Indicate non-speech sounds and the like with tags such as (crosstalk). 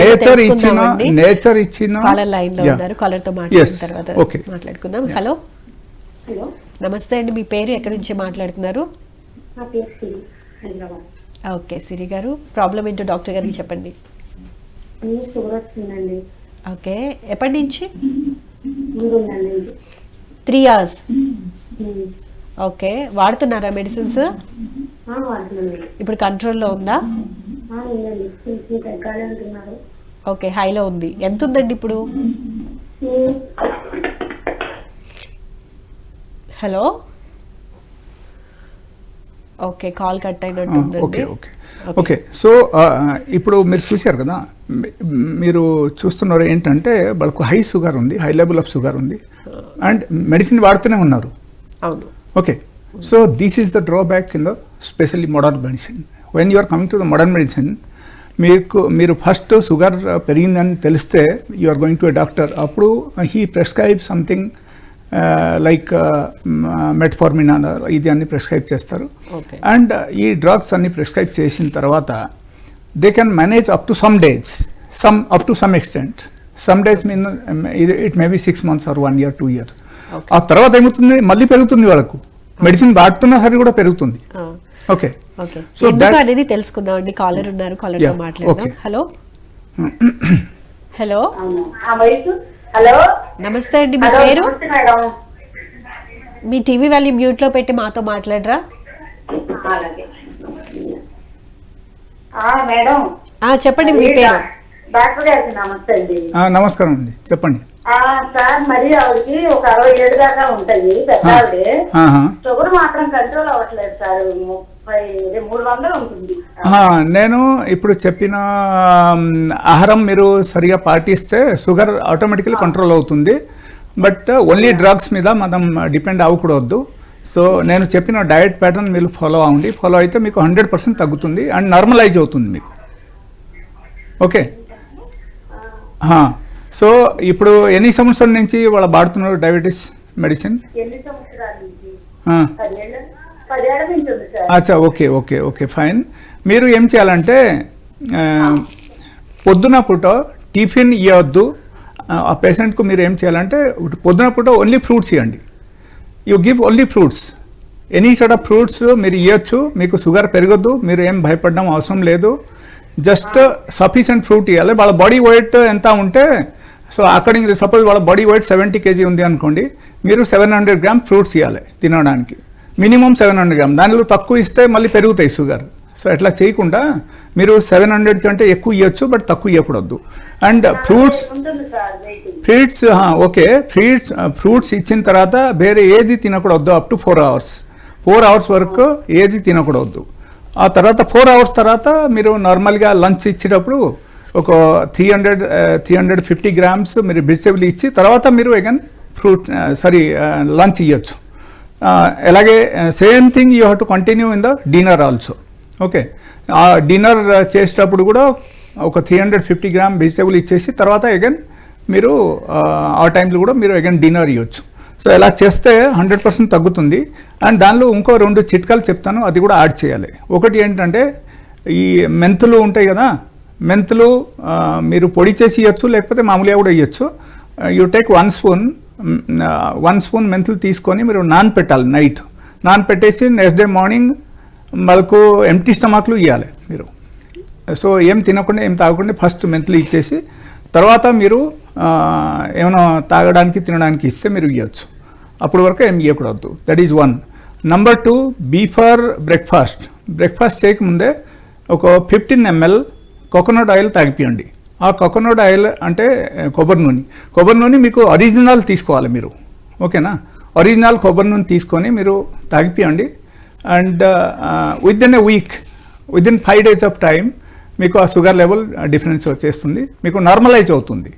Nature ఇచ్చిన nature ఇచ్చిన caller లైన్లో. ఉన్నారు కాలర్తో. మాట్లాడిన తర్వాత. మాట్లాడుకుందాం. హలో హలో నమస్తే అండి మీ పేరు ఎక్కడి నుంచి మాట్లాడుతున్నారు? ఓకే సిరి గారు. ప్రాబ్లం ఏంటో డాక్టర్ గారికి చెప్పండి. ఓకే ఎప్పటి నుంచి? Three hours. ఓకే వాడుతున్నారా మెడిసిన్స్? ఇప్పుడు కంట్రోల్లో ఉందా? ఓకే హైలో ఉంది. ఎంత ఉందండి ఇప్పుడు. Hello? Okay call cut okay okay. Okay. So ఇప్పుడు మీరు చూశారు కదా మీరు చూస్తున్నారు ఏంటంటే వాళ్ళకు హై షుగర్ ఉంది హై లెవెల్ ఆఫ్ షుగర్ ఉంది అండ్ మెడిసిన్ వాడుతూనే ఉన్నారు. అవును. Okay so this is the drawback in the specially modern medicine. When you are coming to the modern medicine మీకు మీరు ఫస్ట్ షుగర్ పెరిగిందని తెలిస్తే you are going to a doctor అప్పుడు he prescribe something like metformin ఇది అన్ని prescribe చేస్తారు. And ఈ drugs అన్ని ప్రిస్క్రైబ్ చేసిన తర్వాత they can manage up to some days some up to some extent some days mean it may be six months or one year two year. ఆ తర్వాత ఏమవుతుంది? మళ్ళీ పెరుగుతుంది వాళ్ళకు. మెడిసిన్ వాడుతున్నా సరే కూడా పెరుగుతుంది. ఆ, ఓకే. that- అనేది తెలుసుకుందాం అండి కాలర్ ఉన్నారు కాలర్తో మాట్లాడదాం. హలో? (clears throat) హలో? హలో? నమస్తే అండి మీ పేరు? మీ టీవీ వాల్యూ మ్యూట్లో పెట్టి మాతో మాట్లాడరా? అలాగే. ఆ, మేడం. ఆ చెప్పండి మీ పేరు? డాక్టర్ గారికి నమస్తే అండి. ఆ, నమస్కారం అండి. చెప్పండి. సార్ మరి ఆవిడకి ఒక అరవై ఏడు దాకా ఉంటుంది పెద్ద ఆవిడే ఆహా. షుగర్ మాత్రం కంట్రోల్ అవ్వట్లేదు సార్. ముప్పై మూడు వందలు ఉంటుంది. నేను ఇప్పుడు చెప్పిన ఆహారం మీరు సరిగా పాటిస్తే షుగర్ ఆటోమేటికలీ కంట్రోల్ అవుతుంది. బట్ ఓన్లీ డ్రగ్స్ మీద మనం డిపెండ్ అవ్వకూడదు. సో నేను చెప్పిన డయట్ ప్యాటర్న్ మీరు ఫాలో అవ్వండి. ఫాలో అయితే మీకు హండ్రెడ్ పర్సెంట్ తగ్గుతుంది అండ్ నార్మలైజ్ అవుతుంది మీకు. ఓకే? సో ఇప్పుడు ఎన్ని సంవత్సరాల నుంచి వాళ్ళ వాడుతున్నారు డయాబెటీస్ మెడిసిన్? అచ్చా ఓకే ఓకే ఓకే ఫైన్. మీరు ఏం చేయాలంటే పొద్దున పూట టిఫిన్ ఇవ్వద్దు ఆ పేషెంట్కు మీరు ఏం చేయాలంటే పొద్దున పూట ఓన్లీ ఫ్రూట్స్ ఇవ్వండి you give only fruits. Any side of fruits మీరు ఇవ్వచ్చు మీకు షుగర్ పెరగద్దు మీరు ఏం భయపడడం అవసరం లేదు. జస్ట్ సఫిషియంట్ ఫ్రూట్ ఇవ్వాలి వాళ్ళ బాడీ వెయిట్ ఎంత ఉంటే సో అక్కడ సపోజ్ వాళ్ళ బాడీ వెయిట్ సెవెంటీ కేజీ ఉంది అనుకోండి మీరు సెవెన్ హండ్రెడ్ గ్రామ్ ఫ్రూట్స్ ఇవ్వాలి తినడానికి. Minimum seven hundred gram. దానిలో తక్కువ ఇస్తే మళ్ళీ పెరుగుతాయి షుగర్. సో అట్లా చేయకుండా మీరు సెవెన్ హండ్రెడ్ కంటే ఎక్కువ ఇవ్వచ్చు బట్ తక్కువ ఇవ్వకూడదు and fruits fruits okay. Fruits fruits ఇచ్చిన తర్వాత వేరే ఏది తినకూడదు up to four hours. Four hours వరకు ఏది తినకూడదు. ఆ తర్వాత ఫోర్ అవర్స్ తర్వాత మీరు నార్మల్గా లంచ్ ఇచ్చేటప్పుడు ఒక three hundred three hundred fifty grams మీరు వెజిటేబుల్ ఇచ్చి తర్వాత మీరు అగైన్ ఫ్రూట్ సారీ లంచ్ ఇవ్వచ్చు అలాగే same thing you have to continue in the dinner also. Okay. ఆ డిన్నర్ చేసేటప్పుడు కూడా ఒక three hundred fifty gram vegetable ఇచ్చేసి తర్వాత అగైన్ మీరు ఆ, ఆ టైంలో కూడా మీరు అగైన్ డిన్నర్ ఇవ్వచ్చు సో ఇలా చేస్తే హండ్రెడ్ పర్సెంట్ తగ్గుతుంది. అండ్ దానిలో ఇంకో రెండు చిట్కాలు చెప్తాను అది కూడా యాడ్ చేయాలి. ఒకటి ఏంటంటే ఈ మెంతులు ఉంటాయి కదా మెంతులు మీరు పొడి చేసి ఇవ్వచ్చు లేకపోతే మామూలుగా కూడా ఇవ్వచ్చు you take one spoon one spoon మెంతులు తీసుకొని మీరు నాన్ పెట్టాలి నైట్. నాన్ పెట్టేసి నెక్స్ట్ డే మార్నింగ్ వాళ్ళకు ఎంటీ స్టమాక్లు ఇవ్వాలి మీరు. సో ఏం తినకుండా ఏం తాగకుండా ఫస్ట్ మెంతులు ఇచ్చేసి తర్వాత మీరు ఏమైనా తాగడానికి తినడానికి ఇస్తే మీరు ఇవ్వచ్చు అప్పటి వరకు ఏం ఇవ్వకూడదు that is one number two before breakfast breakfast చేయకముందే ఒక ఫిఫ్టీన్ ఎంఎల్ కోకోనట్ ఆయిల్ తాగిపియండి. ఆ కోకోనట్ ఆయిల్ అంటే కొబ్బరి నూనె. కొబ్బరి నూనె మీకు ఒరిజినల్ తీసుకోవాలి మీరు. ఓకేనా? ఒరిజినల్ కొబ్బరి నూనె తీసుకొని మీరు తాగిపియండి. And with in a week with in five days of time మీకు ఆ షుగర్ లెవెల్ డిఫరెన్స్ వచ్చేస్తుంది. మీకు నార్మలైజ్ అవుతుంది.